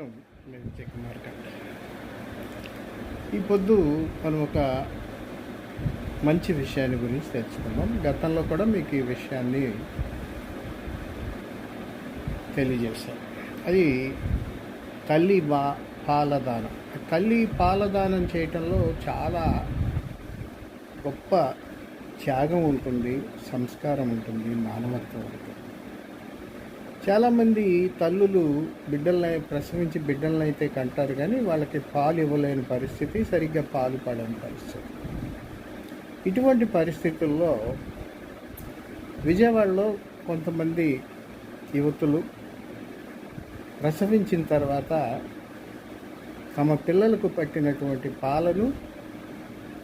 నేను జగన్మార్ ఈ పొద్దు మనం ఒక మంచి విషయాన్ని గురించి తెలుసుకుందాం. గతంలో కూడా మీకు ఈ విషయాన్ని తెలియజేశాను. అది తల్లి బా పాలదానం. తల్లి పాలదానం చేయటంలో చాలా గొప్ప త్యాగం ఉంటుంది సంస్కారం ఉంటుంది మానవత్వం ఉంటుంది. చాలామంది తల్లులు బిడ్డలని ప్రసవించి బిడ్డలను అయితే కంటారు కానీ వాళ్ళకి పాలు ఇవ్వలేని పరిస్థితి సరిగ్గా పాలు పడని పరిస్థితి. ఇటువంటి పరిస్థితుల్లో విజయవాడలో కొంతమంది యువతులు ప్రసవించిన తర్వాత తమ పిల్లలకు పట్టినటువంటి పాలను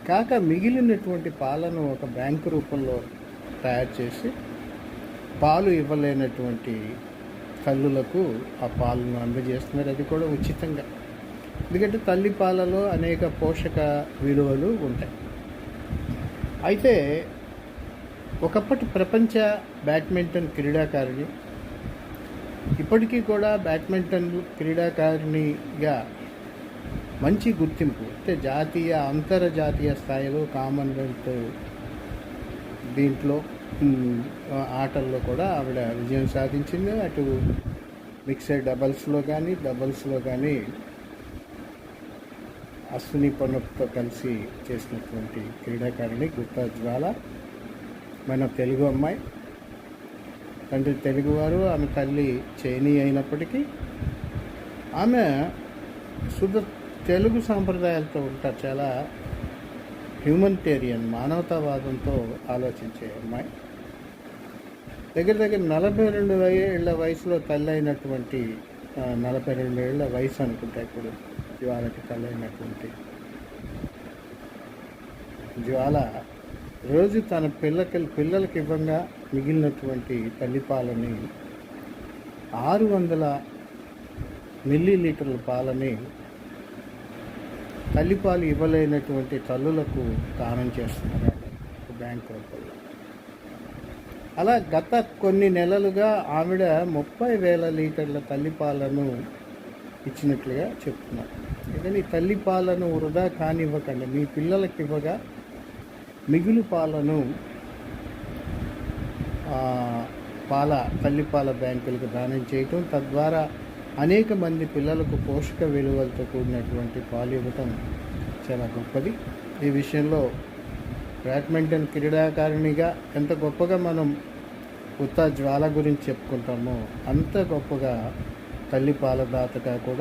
కాక మిగిలినటువంటి పాలను ఒక బ్యాంకు రూపంలో తయారు చేసి పాలు ఇవ్వలేనటువంటి తల్లులకు ఆ పాలను అందజేస్తున్నారు. అది కూడా ఉచితంగా. ఎందుకంటే తల్లి పాలలో అనేక పోషక విలువలు ఉంటాయి. అయితే ఒకప్పటి ప్రపంచ బ్యాడ్మింటన్ క్రీడాకారిణి ఇప్పటికీ కూడా బ్యాడ్మింటన్ క్రీడాకారిణిగా మంచి గుర్తింపు అంటే జాతీయ అంతర్జాతీయ స్థాయిలో కామన్వెల్త్ దీంట్లో ఆటల్లో కూడా ఆవిడ విజయం సాధించింది. అటు మిక్సర్ డబల్స్లో కానీ డబల్స్లో కానీ అశ్విని పొన్నప్తో కలిసి చేసినటువంటి క్రీడాకారిణి గుప్తా జ్వాల మన తెలుగు అమ్మాయి. తండ్రి తెలుగువారు ఆమె తల్లి చైనీ అయినప్పటికీ ఆమె శుద్ధ తెలుగు సాంప్రదాయాలతో ఉంటారు. చాలా హ్యూమనిటేరియన్ మానవతావాదంతో ఆలోచించే అమ్మాయి. దగ్గర దగ్గర నలభై రెండు ఏళ్ళ వయసులో తల్లి అయినటువంటి నలభై రెండు ఏళ్ళ వయసు అనుకుంటా ఇప్పుడు జ్వాలకి తల్లి అయినటువంటి జ్వాల రోజు తన పిల్లకి పిల్లలకి ఇవ్వంగా మిగిలినటువంటి తల్లిపాలని ఆరు వందల మిల్లీ లీటర్ల పాలని తల్లిపాలు ఇవ్వలేనటువంటి తల్లులకు దానం చేస్తున్నారు బ్యాంక్ రూపంలో అలా గత కొన్ని నెలలుగా ఆవిడ ముప్పై వేల లీటర్ల తల్లిపాలను ఇచ్చినట్లుగా చెప్తున్నారు. కానీ తల్లిపాలను వృధా కానివ్వకండి మీ పిల్లలకి ఇవ్వగా మిగులు పాలను పాల తల్లిపాల బ్యాంకులకు దానం చేయటం తద్వారా అనేక మంది పిల్లలకు పోషక విలువలతో కూడినటువంటి పాలు ఇవ్వటం చాలా గొప్పది. ఈ విషయంలో బ్యాడ్మింటన్ క్రీడాకారిణిగా ఎంత గొప్పగా మనం ఉత్త జ్వాల గురించి చెప్పుకుంటామో అంత గొప్పగా తల్లి పాలదాతగా కూడా